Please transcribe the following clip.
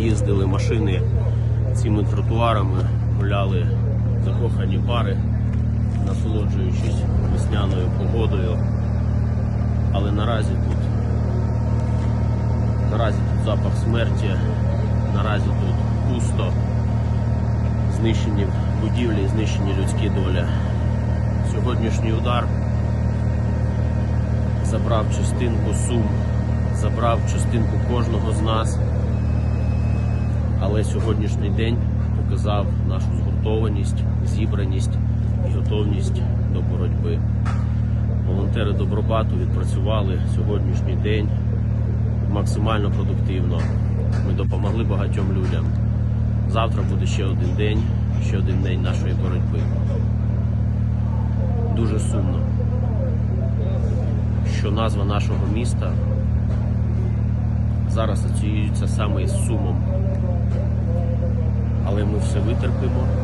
їздили машини цими тротуарами, гуляли закохані пари, насолоджуючись весняною погодою. Але наразі тут наразі тут запах смерті, наразі тут пусто, знищені будівлі, знищені людські долі. Сьогоднішній удар забрав частинку сум, забрав частинку кожного з нас. Але сьогоднішній день показав нашу згуртованість, зібраність і готовність до боротьби. Волонтери Добробату відпрацювали сьогоднішній день максимально продуктивно. Ми допомогли багатьом людям. Завтра буде ще один день, ще один день нашої боротьби. Дуже сумно, що назва нашого міста зараз асоціюється саме із сумом. Все витерпимо